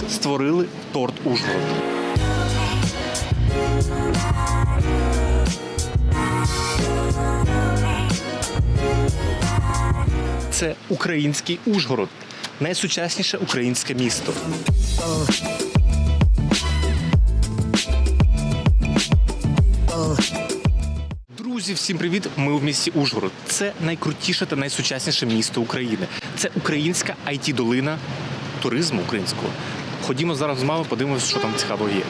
тут створили торт Ужгород. Це український Ужгород, найсучасніше українське місто. Друзі, всім привіт! Ми в місті Ужгород. Це найкрутіше та найсучасніше місто України. Це українська it долина туризму українського. Ходімо зараз з мамою, подивимося, що там цікавого є.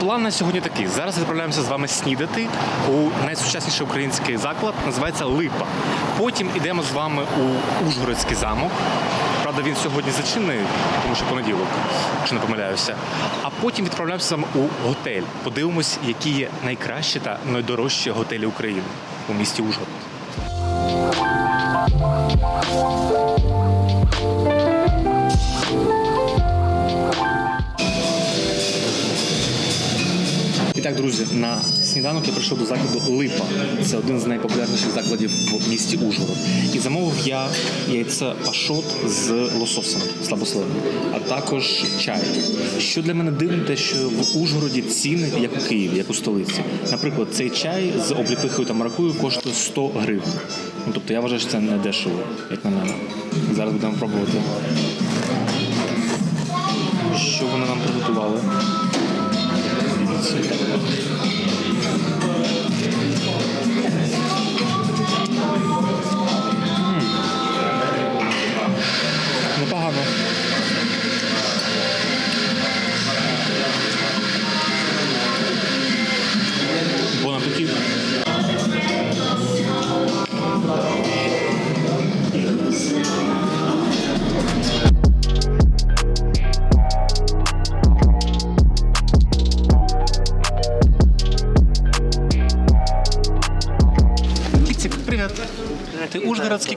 План на сьогодні такий. Зараз відправляємося з вами снідати у найсучасніший український заклад, називається Липа. Потім йдемо з вами у Ужгородський замок. Правда, він сьогодні зачинений, тому що понеділок, якщо не помиляюся. А потім відправляємося у готель. Подивимось, які є найкращі та найдорожчі готелі України у місті Ужгород. Так, друзі, на сніданок я прийшов до закладу Липа. Це один з найпопулярніших закладів в місті Ужгород. І замовив я яйце пашот з лососем слабосливим, а також чай. Що для мене дивно, те, що в Ужгороді ціни як у Києві, як у столиці. Наприклад, цей чай з обліпихою та маракую коштує 100 гривень. Ну, тобто я вважаю, що це не дешево, як на мене. Зараз будемо пробувати. Що вони нам приготували? Непогано.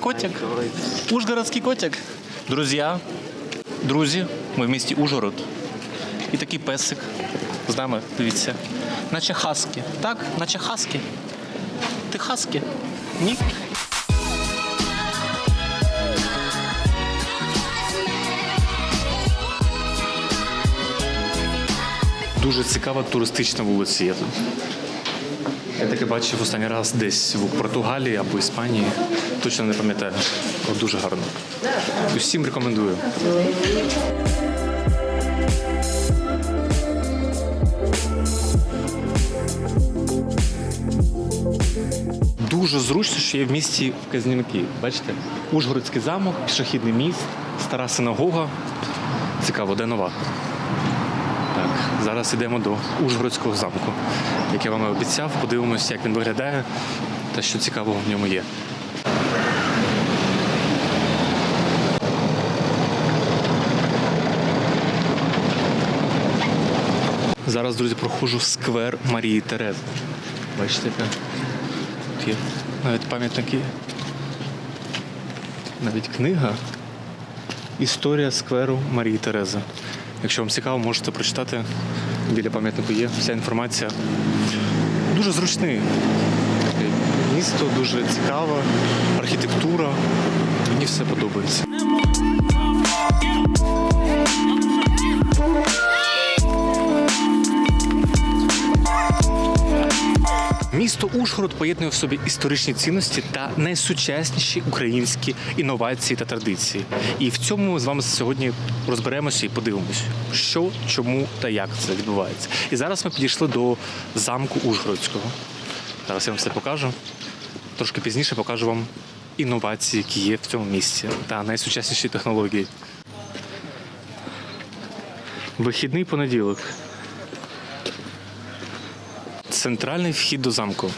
Котик? Ужгородский котик. Друзья, друзі, ми в місті Ужгород. І такий песик з нами, дивіться. Наче хаски. Так? Наче хаски. Ти хаски? Ні? Дуже цікава туристична вулиця є тут. Я таке бачив останній раз десь в Португалії або Іспанії. Точно не пам'ятаю. Дуже гарно. Усім рекомендую. Дуже зручно, що є в місті Казнянки. Бачите? Ужгородський замок, пішохідний міст, стара синагога. Цікаво, де нова. Так, зараз йдемо до Ужгородського замку. Як я вам обіцяв, подивимося, як він виглядає та що цікавого в ньому є. Зараз, друзі, проходжу сквер Марії Терези. Бачите, яка тут є навіть пам'ятники. Навіть книга Історія скверу Марії Терези. Якщо вам цікаво, можете прочитати. Біля пам'ятнику є вся інформація. Дуже зручний. Місто дуже цікаве, архітектура. Мені все подобається. Місто Ужгород поєднує в собі історичні цінності та найсучасніші українські інновації та традиції. І в цьому ми з вами сьогодні розберемося і подивимося, що, чому та як це відбувається. І зараз ми підійшли до замку Ужгородського. Зараз я вам все покажу. Трошки пізніше покажу вам інновації, які є в цьому місці, та найсучасніші технології. Вихідний понеділок. Центральний вхід до замку.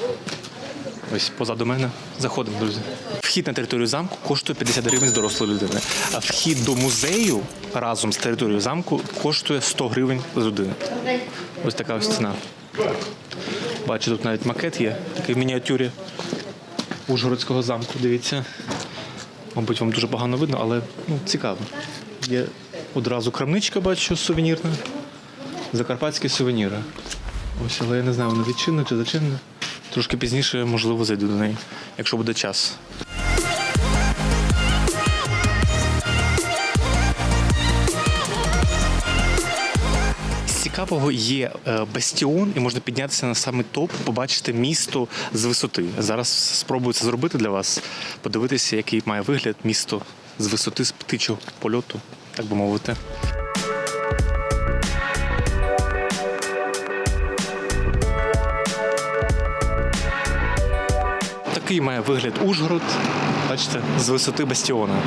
Ось позаду мене. Заходимо, друзі. Вхід на територію замку коштує 50 гривень з дорослої людини. А вхід до музею разом з територією замку коштує 100 гривень з людини. Ось така ось ціна. Бачу, тут навіть макет є, такий в мініатюрі Ужгородського замку. Дивіться. Мабуть, вам дуже погано видно, але ну, цікаво. Є одразу крамничка, бачу, сувенірна. Закарпатські сувеніри. Ось, але я не знаю, вона відчинена чи зачинена. Трошки пізніше, можливо, зайду до неї, якщо буде час. Цікавого є е, бастіон, і можна піднятися на самий топ, побачити місто з висоти. Зараз спробую це зробити для вас, подивитися, який має вигляд місто з висоти з птичого польоту, так би мовити. Такий має вигляд Ужгород. Бачите, з висоти бастіона.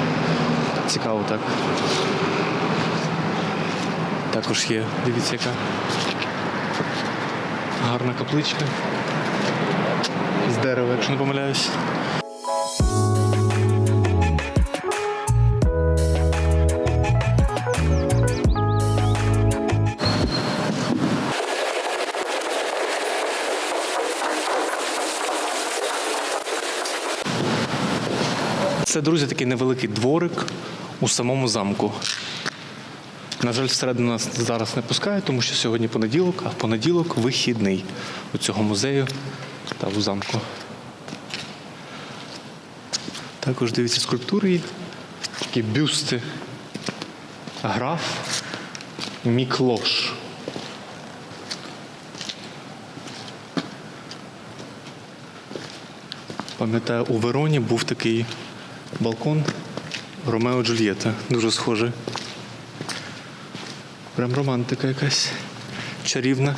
Цікаво так. Також є, дивіться, яка гарна капличка. З дерева, якщо не помиляюсь. Це, друзі, такий невеликий дворик у самому замку. На жаль, всередину нас зараз не пускають, тому що сьогодні понеділок, а в понеділок вихідний у цього музею та у замку. Також дивіться скульптури. Такі бюсти. Граф Міклош. Пам'ятаю, у Вероні був такий балкон Ромео Джульєта. Дуже схожий. Прям романтика якась чарівна.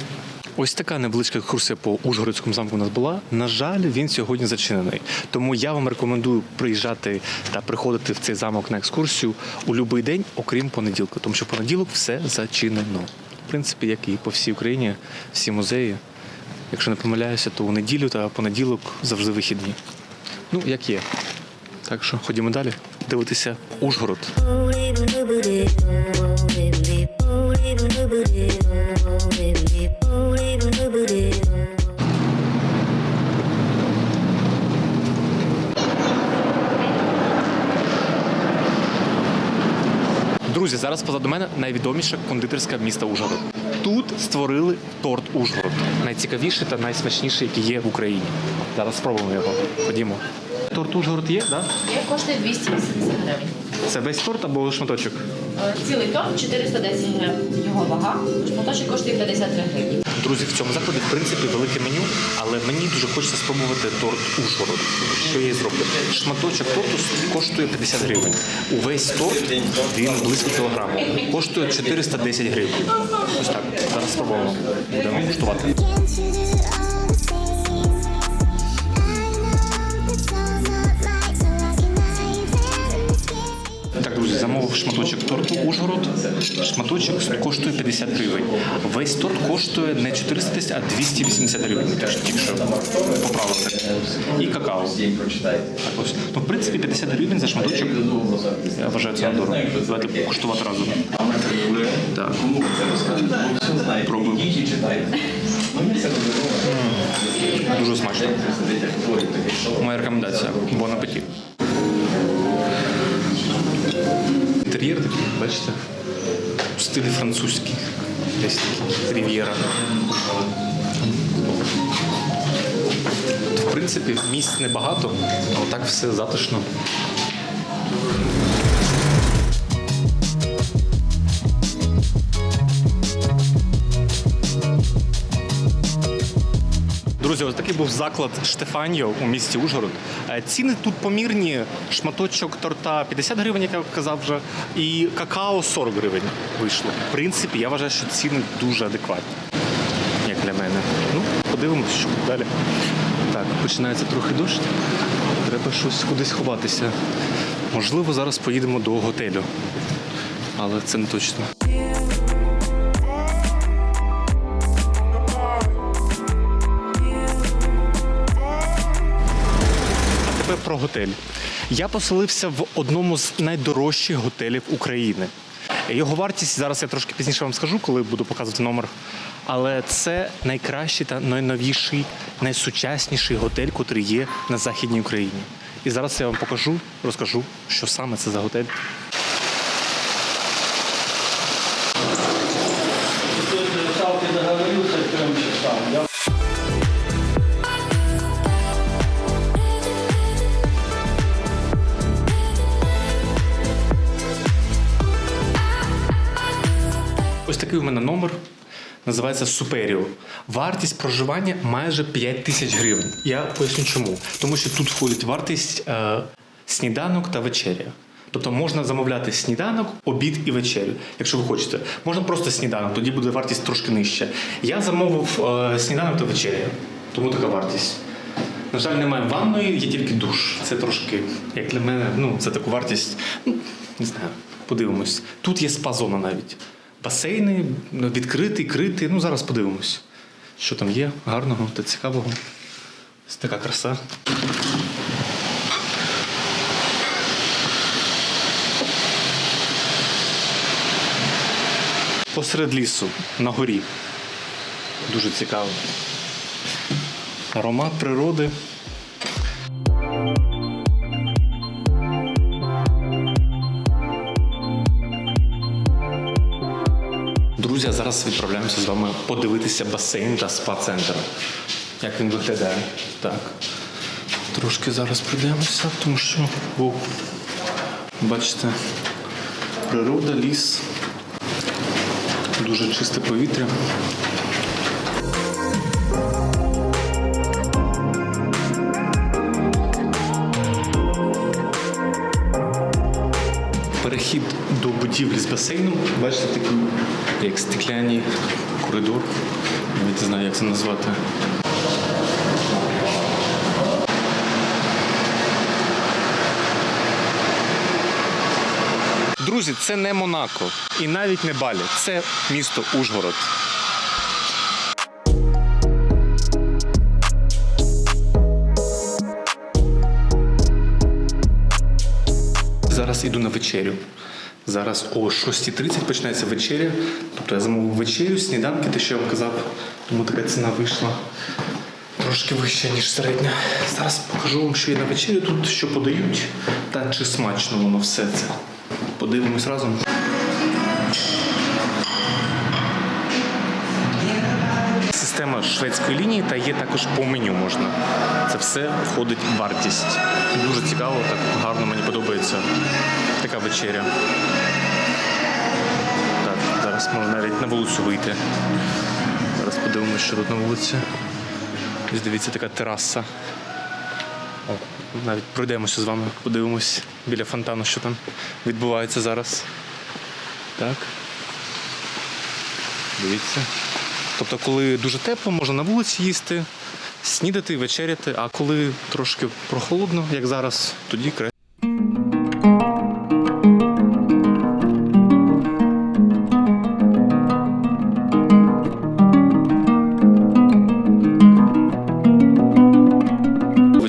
Ось така невеличка екскурсія по Ужгородському замку у нас була. На жаль, він сьогодні зачинений. Тому я вам рекомендую приїжджати та приходити в цей замок на екскурсію у будь-який день, окрім понеділка, тому що в понеділок все зачинено. В принципі, як і по всій Україні, всі музеї. Якщо не помиляюся, то у неділю та понеділок завжди вихідні. Ну, як є. Так що ходімо далі. Дивитися Ужгород. Друзі, зараз позаду мене найвідоміша кондитерська міста Ужгород. Тут створили торт Ужгород. Найцікавіший та найсмачніший, який є в Україні. Зараз спробуємо його. Ходімо. Торт Ужгород є, так? Як коштує 280 гривень. Це весь торт або шматочок? Е, Цілий торт 410 гривень. Його вага. Шматочок коштує 53 гривні. Друзі, в цьому закладі в принципі велике меню, але мені дуже хочеться спробувати торт Ужгород. Що я зроблю? Шматочок торту коштує 50 гривень. Увесь торт він близько кілограму. Коштує 410 гривень. Ось так. Зараз спробуємо. Будемо куштувати. Замовив шматочок торту Ужгород. Шматочок коштує 50 гривень. Весь торт коштує не 410, а 280 гривень. Теж тільки що поправився. І какао. Так ось. Ну, в принципі, 50 гривень за шматочок. Я вважаю це дорого. Давайте куштувати разом. Так. Пробую. Дуже смачно. Моя рекомендація. Бон апетит. Інтер'єр такий, бачите? в стилі французький. Десь такий рів'єра. В принципі, місць небагато, але так все затишно. Був заклад Штефаньо у місті Ужгород. Е, Ціни тут помірні. Шматочок торта 50 гривень, як я казав вже, і какао 40 гривень вийшло. В принципі, я вважаю, що ціни дуже адекватні, як для мене. Ну, подивимося, що далі. Так, починається трохи дощ. Треба щось кудись ховатися. Можливо, зараз поїдемо до готелю, але це не точно. А про готель. Я поселився в одному з найдорожчих готелів України. Його вартість зараз я трошки пізніше вам скажу, коли буду показувати номер. Але це найкращий та найновіший, найсучасніший готель, котрий є на Західній Україні. І зараз я вам покажу, розкажу, що саме це за готель. Номер. Називається Суперіо. Вартість проживання майже 5 тисяч гривень. Я поясню чому. Тому що тут входить вартість е, сніданок та вечеря. Тобто можна замовляти сніданок, обід і вечерю, якщо ви хочете. Можна просто сніданок, тоді буде вартість трошки нижча. Я замовив е, сніданок та вечеря, тому така вартість. На жаль, немає ванної, є тільки душ. Це трошки, як для мене, ну, це таку вартість. Ну, не знаю, подивимось. Тут є спа-зона навіть. Басейни ну, відкритий, критий. Ну, зараз подивимось, що там є гарного та цікавого. Ось така краса. Посеред лісу, на горі. Дуже цікаво. Аромат природи. Зараз відправляємося з вами подивитися басейн та спа-центр. Як він виглядає. Так. Трошки зараз пройдемося, тому що о, бачите, природа, ліс, дуже чисте повітря. Будівлі з басейном. Бачите, такий як стекляний коридор. Навіть не знаю, як це назвати. Друзі, це не Монако і навіть не Балі. Це місто Ужгород. Зараз іду на вечерю. Зараз о 6.30 починається вечеря. Тобто я замовив вечерю, сніданки, те, що я вам казав. Тому така ціна вийшла трошки вища, ніж середня. Зараз покажу вам, що є на вечерю тут, що подають, та чи смачно воно все це. Подивимось разом. Система шведської лінії та є також по меню можна. Це все входить в вартість. Дуже цікаво, так гарно мені подобається така вечеря. Так, зараз можна навіть на вулицю вийти. Зараз подивимося, що тут на вулиці. Ось дивіться, така тераса. Навіть пройдемося з вами, подивимось біля фонтану, що там відбувається зараз. Так. Дивіться. Тобто, коли дуже тепло, можна на вулиці їсти, снідати, вечеряти, а коли трошки прохолодно, як зараз, тоді краще.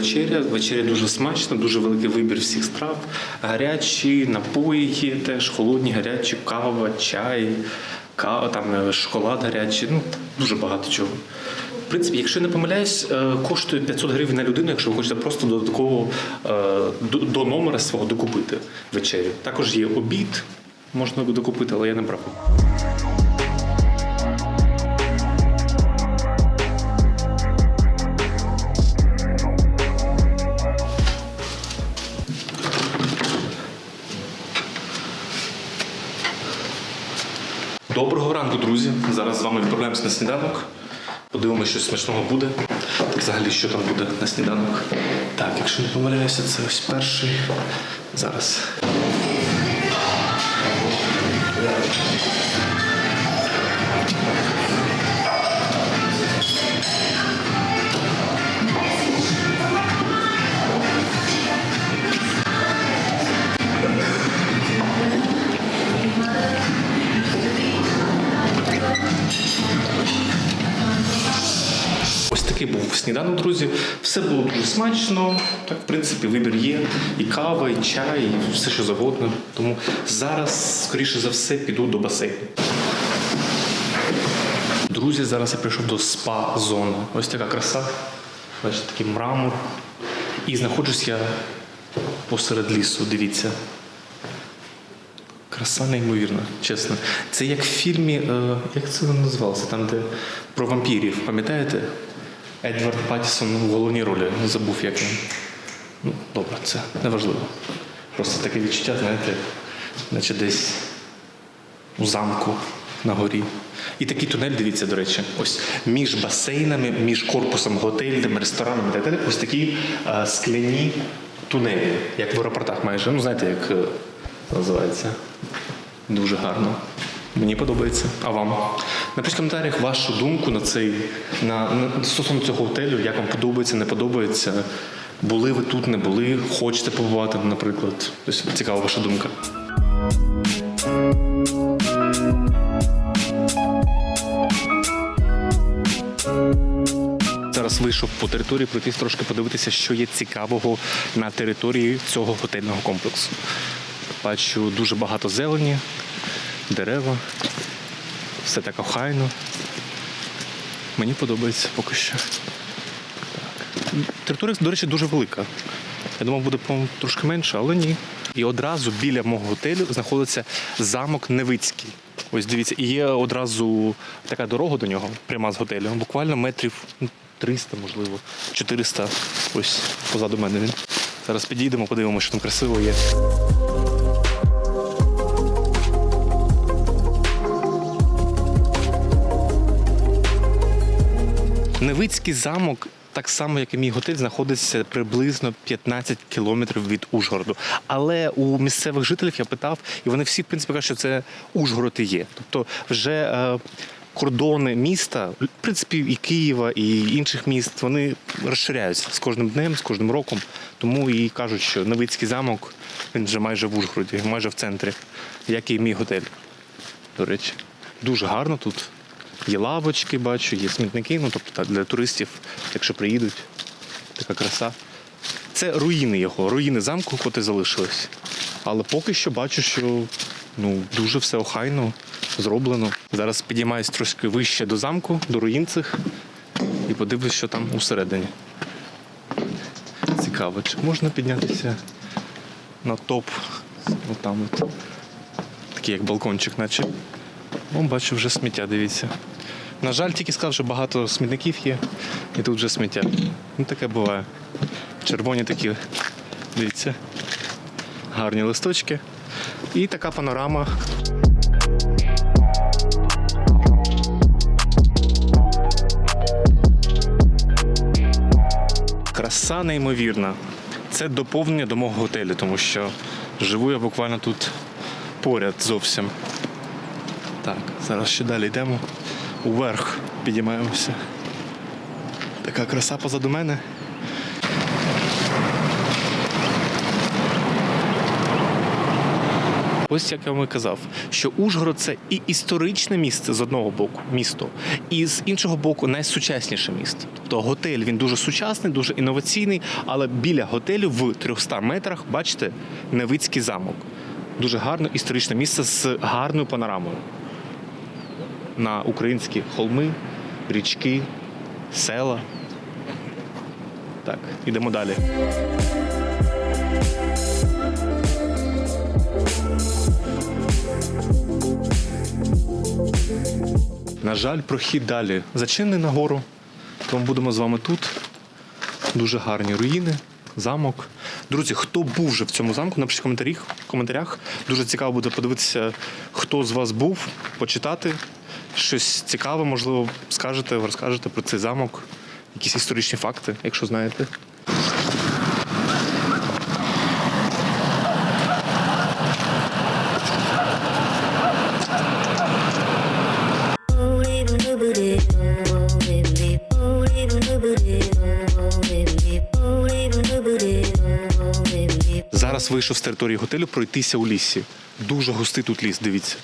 Вечеря, вечеря дуже смачна, дуже великий вибір всіх страв. Гарячі напої є теж, холодні, гарячі, кава, чай, кава, там е, шоколад гарячий. Ну дуже багато чого. В принципі, якщо я не помиляюсь, е, коштує 500 гривень на людину, якщо ви хочете просто додатково е, до, номера свого докупити вечерю. Також є обід, можна докупити, але я не брав. Ранку, друзі. Зараз з вами відправляємося на сніданок. Подивимося, що смачного буде. Взагалі, що там буде на сніданок. Так, якщо не помиляюся, це ось перший. Зараз. Такий був сніданок, друзі. Все було дуже смачно. Так, в принципі, вибір є. І кава, і чай, і все, що завгодно. Тому зараз, скоріше за все, піду до басейну. Друзі, зараз я прийшов до спа-зони. Ось така краса. Бачите, такий мрамор. І знаходжусь я посеред лісу. Дивіться. Краса неймовірна, чесно. Це як в фільмі, е, як це воно називалося, там, де про вампірів, пам'ятаєте? Едвард Паттісон в головній ролі. Забув, як він. Ну, добре, це неважливо. Просто таке відчуття, знаєте, наче десь у замку на горі. І такий тунель, дивіться, до речі, ось між басейнами, між корпусом готельним, ресторанами і так далі, ось такі е, скляні тунелі, як в аеропортах майже. Ну, знаєте, як е, називається. Дуже гарно. Мені подобається. А вам? Напишіть в коментарях вашу думку на цей на, на стосовно цього готелю, як вам подобається, не подобається. Були ви тут, не були, хочете побувати, наприклад. Тобто цікава ваша думка. Зараз вийшов по території, пройтись трошки подивитися, що є цікавого на території цього готельного комплексу. Бачу дуже багато зелені, дерева, все так охайно. Мені подобається поки що. Так. Територія, до речі, дуже велика. Я думав, буде трошки менше, але ні. І одразу біля мого готелю знаходиться замок Невицький. Ось дивіться, і є одразу така дорога до нього, пряма з готелю. Буквально метрів ну, 300, можливо, 400. Ось позаду мене він. Зараз підійдемо, подивимося, що там красиво є. Невицький замок, так само як і мій готель, знаходиться приблизно 15 кілометрів від Ужгороду. Але у місцевих жителів я питав, і вони всі в принципі кажуть, що це Ужгород і є. Тобто, вже е, кордони міста, в принципі, і Києва, і інших міст, вони розширяються з кожним днем, з кожним роком. Тому і кажуть, що Невицький замок він вже майже в Ужгороді, майже в центрі, як і мій готель. До речі, дуже гарно тут. Є лавочки, бачу, є смітники, ну тобто для туристів, якщо приїдуть, така краса. Це руїни його, руїни замку, котрі залишились. Але поки що бачу, що ну, дуже все охайно зроблено. Зараз підіймаюсь трошки вище до замку, до руїн цих, і подивлюсь, що там усередині. Цікаво, чи можна піднятися на топ? Ну, там от. Такий як балкончик, наче. О, бачу, вже сміття, дивіться. На жаль, тільки сказав, що багато смітників є, і тут вже сміття. Ну, таке буває. Червоні такі, дивіться, гарні листочки. І така панорама. Краса неймовірна. Це доповнення до мого готелю, тому що живу я буквально тут поряд зовсім. Так, зараз ще далі йдемо. Уверх підіймаємося. Така краса позаду мене. Ось як я вам і казав, що Ужгород це і історичне місце з одного боку, місто, і з іншого боку, найсучасніше місто. Тобто готель він дуже сучасний, дуже інноваційний, але біля готелю в 300 метрах, бачите, Невицький замок. Дуже гарне історичне місце з гарною панорамою на українські холми, річки, села. Так, ідемо далі. На жаль, прохід далі зачинений нагору, тому будемо з вами тут. Дуже гарні руїни, замок. Друзі, хто був вже в цьому замку, напишіть в коментарях. В коментарях. Дуже цікаво буде подивитися, хто з вас був, почитати. Щось цікаве, можливо, скажете, розкажете про цей замок, якісь історичні факти, якщо знаєте. Зараз вийшов з території готелю пройтися у лісі. Дуже густий тут ліс, дивіться.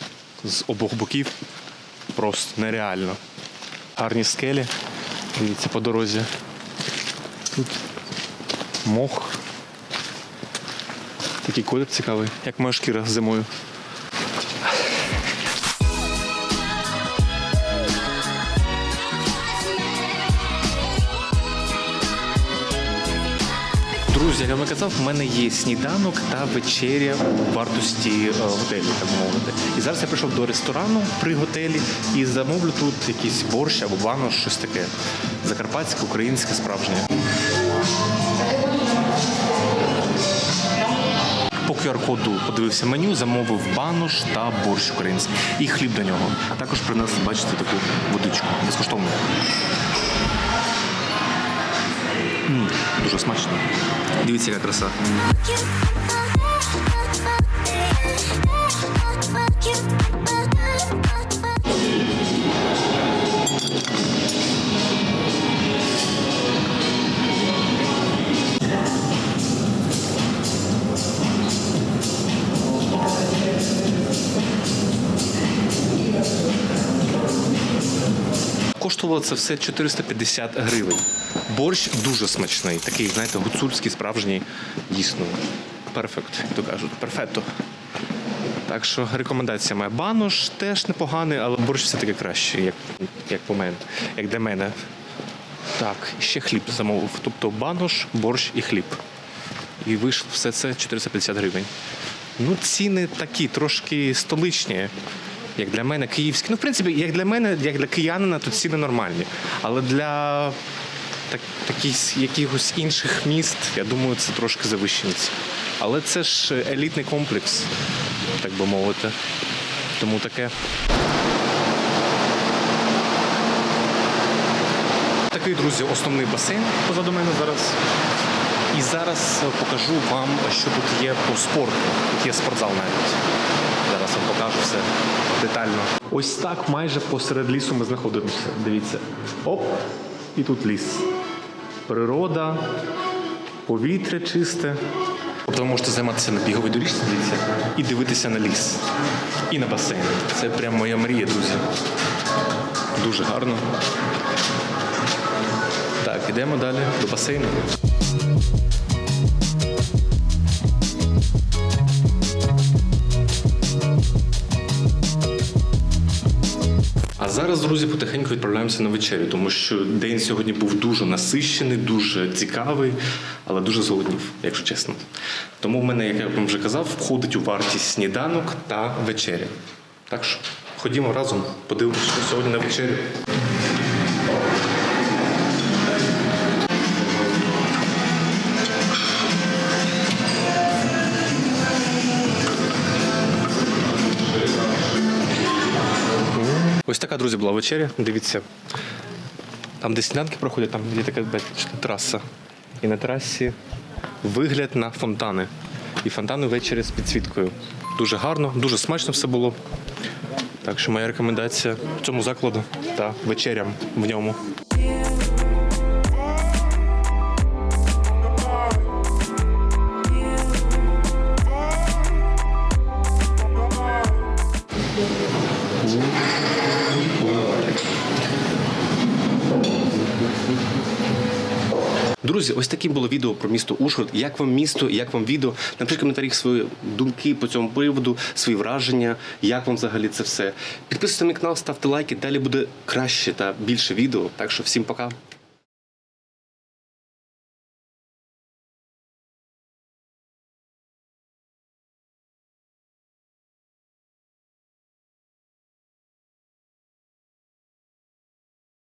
З обох боків. Просто нереально. Гарні скелі. Дивіться по дорозі. Тут мох. Такий колір цікавий, як моя шкіра зимою. Як я вам казав, в мене є сніданок та вечеря у вартості е, готелю, так мовити. І зараз я прийшов до ресторану при готелі і замовлю тут якийсь борщ або банош, щось таке. Закарпатське, українське, справжнє. Поки QR-коду подивився меню, замовив банош та борщ український. І хліб до нього. Також принес, бачите, таку водичку безкоштовну. Дуже смачно. Дивіться, яка краса. Коштувало це все 450 гривень. Борщ дуже смачний, такий, знаєте, гуцульський, справжній, дійсно. Перфект, як то кажуть, перфетто. Так що рекомендація моя. Банош теж непоганий, але борщ все-таки кращий, як, як по мене, як для мене. Так, ще хліб замовив. Тобто банош, борщ і хліб. І вийшло все це 450 гривень. Ну, ціни такі, трошки столичні, як для мене, київські. Ну, в принципі, як для мене, як для киянина, то ціни нормальні. Але для так, таких, якихось інших міст, я думаю, це трошки завищені. ціни. Але це ж елітний комплекс, так би мовити. Тому таке. Такий, друзі, основний басейн позаду мене зараз. І зараз е, покажу вам, що тут є по спорту. Тут є спортзал навіть. Зараз вам покажу все детально. Ось так майже посеред лісу ми знаходимося. Дивіться. Оп, і тут ліс. Природа, повітря чисте. Тобто ви можете займатися на біговій доріжці, дивіться, і дивитися на ліс. І на басейн. Це прям моя мрія, друзі. Дуже гарно. Так, ідемо далі до басейну. Зараз, друзі, потихеньку відправляємося на вечерю, тому що день сьогодні був дуже насищений, дуже цікавий, але дуже зголоднів, якщо чесно. Тому в мене, як я вам вже казав, входить у вартість сніданок та вечеря. Так що ходімо разом, подивимося, що сьогодні на вечерю. Ось така, друзі, була вечеря. Дивіться. Там, де сніданки проходять, там є така траса. І на трасі вигляд на фонтани. І фонтани ввечері з підсвіткою. Дуже гарно, дуже смачно все було. Так що моя рекомендація цьому закладу та вечерям в ньому. Друзі, ось таким було відео про місто Ужгород. Як вам місто, як вам відео? Напишіть в коментарях свої думки по цьому приводу, свої враження, як вам взагалі це все. Підписуйтесь на канал, ставте лайки. Далі буде краще та більше відео. Так що всім пока.